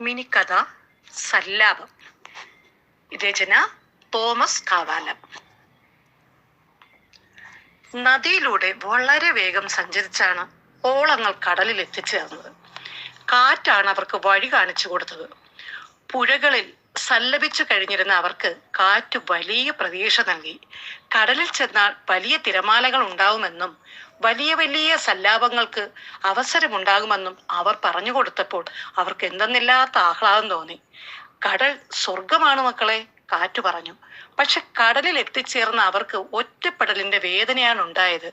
മിനിക്കഥ സല്ലാപം. രചന തോമസ് കാവാലം. നദിയിലൂടെ വളരെ വേഗം സഞ്ചരിച്ചാണ് ഓളങ്ങൾ കടലിൽ എത്തിച്ചേർന്നത്. കാറ്റാണ് അവർക്ക് വഴി കാണിച്ചു കൊടുത്തത്. പുഴകളിൽ സല്ലപിച്ചു കഴിഞ്ഞിരുന്ന അവർക്ക് കാറ്റ് വലിയ പ്രതീക്ഷ നൽകി. കടലിൽ ചെന്നാൽ വലിയ തിരമാലകൾ ഉണ്ടാവുമെന്നും വലിയ വലിയ സല്ലാപങ്ങൾക്ക് അവസരമുണ്ടാകുമെന്നും അവർ പറഞ്ഞു കൊടുത്തപ്പോൾ അവർക്ക് എന്തെന്നില്ലാത്ത ആഹ്ലാദം തോന്നി. കടൽ സ്വർഗമാണ് മക്കളെ കാറ്റു പറഞ്ഞു. പക്ഷെ കടലിൽ എത്തിച്ചേർന്ന അവർക്ക് ഒറ്റപ്പെടലിന്റെ വേദനയാണ് ഉണ്ടായത്.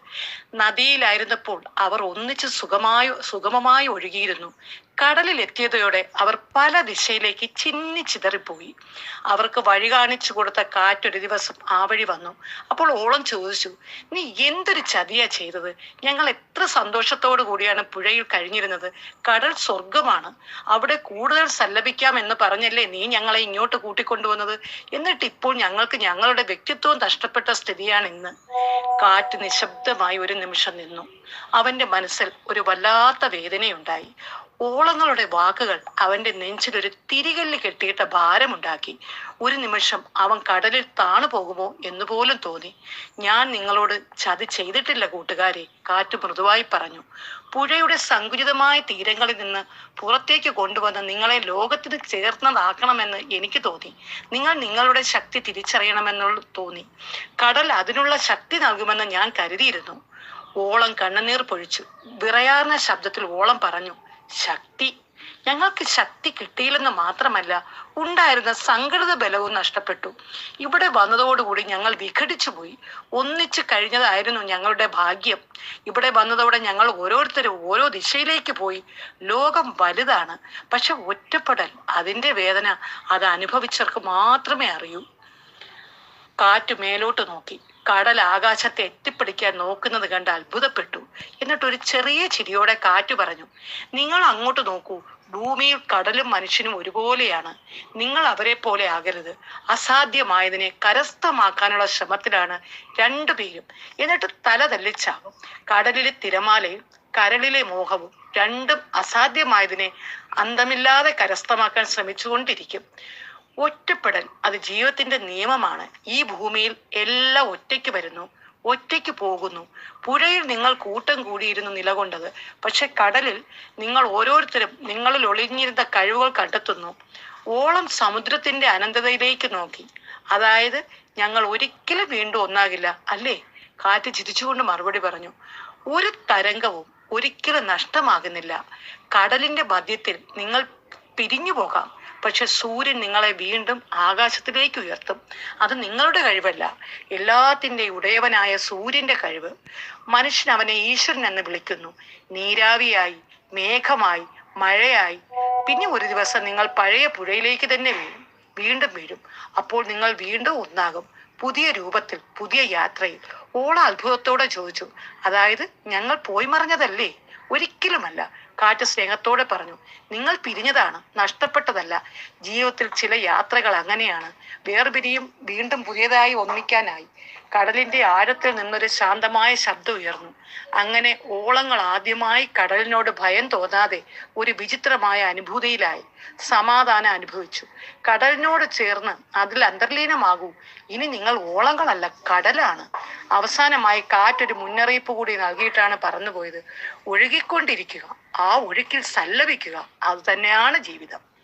നദിയിലായിരുന്നപ്പോൾ അവർ ഒന്നിച്ച് സുഖമായി സുഗമമായി ഒഴുകിയിരുന്നു. കടലിൽ എത്തിയതോടെ അവർ പല ദിശയിലേക്ക് ചിന്നി ചിതറിപ്പോയി. അവർക്ക് വഴി കാണിച്ചു കൊടുത്ത കാറ്റൊരു ദിവസം ആ വഴി വന്നു. അപ്പോൾ ഓളം ചോദിച്ചു നീ എന്തൊരു ചതിയാ ചെയ്തത്? ഞങ്ങൾ എത്ര സന്തോഷത്തോടു കൂടിയാണ് പുഴയിൽ കഴിഞ്ഞിരുന്നത്. കടൽ സ്വർഗമാണ് അവിടെ കൂടുതൽ സല്ലപിക്കാം എന്ന് പറഞ്ഞല്ലേ നീ ഞങ്ങളെ ഇങ്ങോട്ട് കൂട്ടിക്കൊണ്ടുവന്നത്? എന്നിട്ട് ഇപ്പോൾ ഞങ്ങൾക്ക് ഞങ്ങളുടെ വ്യക്തിത്വം നഷ്ടപ്പെട്ട സ്ഥിതിയാണ് ഇന്ന്. കാറ്റ് നിശബ്ദമായി ഒരു നിമിഷം നിന്നു. അവന്റെ മനസ്സിൽ ഒരു വല്ലാത്ത വേദനയുണ്ടായി. ഓളങ്ങളുടെ വാക്കുകൾ അവന്റെ നെഞ്ചിൽ ഒരു തിരികല്ല് കെട്ടിയിട്ട ഭാരമുണ്ടാക്കി. ഒരു നിമിഷം അവൻ കടലിൽ താണു പോകുമോ എന്ന് പോലും തോന്നി. ഞാൻ നിങ്ങളോട് ചതി ചെയ്തിട്ടില്ല കൂട്ടുകാരെ കാറ്റ് മൃദുവായി പറഞ്ഞു. പുഴയുടെ സങ്കുചിതമായ തീരങ്ങളിൽ നിന്ന് പുറത്തേക്ക് കൊണ്ടുവന്ന് നിങ്ങളെ ലോകത്തിന് ചേർന്നതാക്കണമെന്ന് എനിക്ക് തോന്നി. നിങ്ങൾ നിങ്ങളുടെ ശക്തി തിരിച്ചറിയണമെന്നുള്ള തോന്നി. കടൽ അതിനുള്ള ശക്തി നൽകുമെന്ന് ഞാൻ കരുതിയിരുന്നു. ഓളം കണ്ണുനീർ പൊഴിച്ചു. വിറയാർന്ന ശബ്ദത്തിൽ ഓളം പറഞ്ഞു ശക്തി. ഞങ്ങൾക്ക് ശക്തി കിട്ടിയില്ലെന്ന് മാത്രമല്ല ഉണ്ടായിരുന്ന സംഘടിത ബലവും നഷ്ടപ്പെട്ടു. ഇവിടെ വന്നതോടുകൂടി ഞങ്ങൾ വിഘടിച്ചു പോയി. ഒന്നിച്ചു കഴിഞ്ഞതായിരുന്നു ഞങ്ങളുടെ ഭാഗ്യം. ഇവിടെ വന്നതോടെ ഞങ്ങൾ ഓരോരുത്തരും ഓരോ ദിശയിലേക്ക് പോയി. ലോകം വലുതാണ് പക്ഷെ ഒറ്റപ്പെടൽ അതിന്റെ വേദന അത് അനുഭവിച്ചവർക്ക് മാത്രമേ അറിയൂ. കാറ്റ് മേലോട്ട് നോക്കി. കടൽ ആകാശത്തെ എത്തിപ്പിടിക്കാൻ നോക്കുന്നത് കണ്ട് അത്ഭുതപ്പെട്ടു. എന്നിട്ട് ഒരു ചെറിയ ചിരിയോടെ കാറ്റ് പറഞ്ഞു നിങ്ങൾ അങ്ങോട്ട് നോക്കൂ ഭൂമിയിൽ കടലും മനുഷ്യനും ഒരുപോലെയാണ്. നിങ്ങൾ അവരെ പോലെ ആകരുത്. അസാധ്യമായതിനെ കരസ്ഥമാക്കാനുള്ള ശ്രമത്തിലാണ് രണ്ടുപേരും എന്നിട്ട് തല തല്ലിച്ചാകും കടലിലെ തിരമാലയും കരളിലെ മോഹവും രണ്ടും അസാധ്യമായതിനെ അന്തമില്ലാതെ കരസ്ഥമാക്കാൻ ശ്രമിച്ചുകൊണ്ടിരിക്കും. ഒറ്റപ്പെടൽ അത് ജീവിതത്തിന്റെ നിയമമാണ്. ഈ ഭൂമിയിൽ എല്ലാം ഒറ്റയ്ക്ക് വരുന്നു ഒറ്റയ്ക്ക് പോകുന്നു. പുഴയിൽ നിങ്ങൾ കൂട്ടം കൂടിയിരുന്നു നിലകൊണ്ടത്. പക്ഷെ കടലിൽ നിങ്ങൾ ഓരോരുത്തരും നിങ്ങളിൽ ഒളിഞ്ഞിരുന്ന കഴിവുകൾ കണ്ടെത്തുന്നു. ഓളം സമുദ്രത്തിന്റെ അനന്തതയിലേക്ക് നോക്കി. അതായത് ഞങ്ങൾ ഒരിക്കലും വീണ്ടും ഒന്നാകില്ല അല്ലേ? കാറ്റ് ചിരിച്ചുകൊണ്ട് മറുപടി പറഞ്ഞു. ഒരു തരംഗവും ഒരിക്കലും നഷ്ടമാകുന്നില്ല. കടലിന്റെ മധ്യത്തിൽ നിങ്ങൾ പിരിഞ്ഞു പോകാം. പക്ഷെ സൂര്യൻ നിങ്ങളെ വീണ്ടും ആകാശത്തിലേക്ക് ഉയർത്തും. അത് നിങ്ങളുടെ കഴിവല്ല. എല്ലാത്തിന്റെ ഉടയവനായ സൂര്യന്റെ കഴിവ്. മനുഷ്യൻ അവനെ ഈശ്വരൻ എന്ന് വിളിക്കുന്നു. നീരാവിയായി മേഘമായി മഴയായി. പിന്നെ ഒരു ദിവസം നിങ്ങൾ പഴയ പുഴയിലേക്ക് തന്നെ വീഴും. വീണ്ടും വീഴും. അപ്പോൾ നിങ്ങൾ വീണ്ടും ഒന്നാകും. പുതിയ രൂപത്തിൽ പുതിയ യാത്രയിൽ. ഓള അത്ഭുതത്തോടെ ചോദിച്ചു. അതായത് ഞങ്ങൾ പോയി മറിഞ്ഞതല്ലേ? ഒരിക്കലുമല്ല. കാറ്റ് സ്നേഹത്തോടെ പറഞ്ഞു നിങ്ങൾ പിരിഞ്ഞതാണ് നഷ്ടപ്പെട്ടതല്ല. ജീവിതത്തിൽ ചില യാത്രകൾ അങ്ങനെയാണ്. വേർപിരിയും വീണ്ടും പുതിയതായി ഒന്നിക്കാനായി. കടലിന്റെ ആഴത്തിൽ നിന്നൊരു ശാന്തമായ ശബ്ദം ഉയർന്നു. അങ്ങനെ ഓളങ്ങൾ ആദ്യമായി കടലിനോട് ഭയം തോന്നാതെ ഒരു വിചിത്രമായ അനുഭൂതിയിലായി. സമാധാനം അനുഭവിച്ചു. കടലിനോട് ചേർന്ന് അതിൽ അന്തർലീനമാകൂ. ഇനി നിങ്ങൾ ഓളങ്ങളല്ല കടലാണ്. അവസാനമായി കാറ്റൊരു മുന്നറിയിപ്പ് കൂടി നൽകിയിട്ടാണ് പറന്നുപോയത്. ഒഴുകിക്കൊണ്ടിരിക്കുക. ആ ഒഴുക്കിൽ സല്ലപിക്കുക. അത് തന്നെയാണ് ജീവിതം.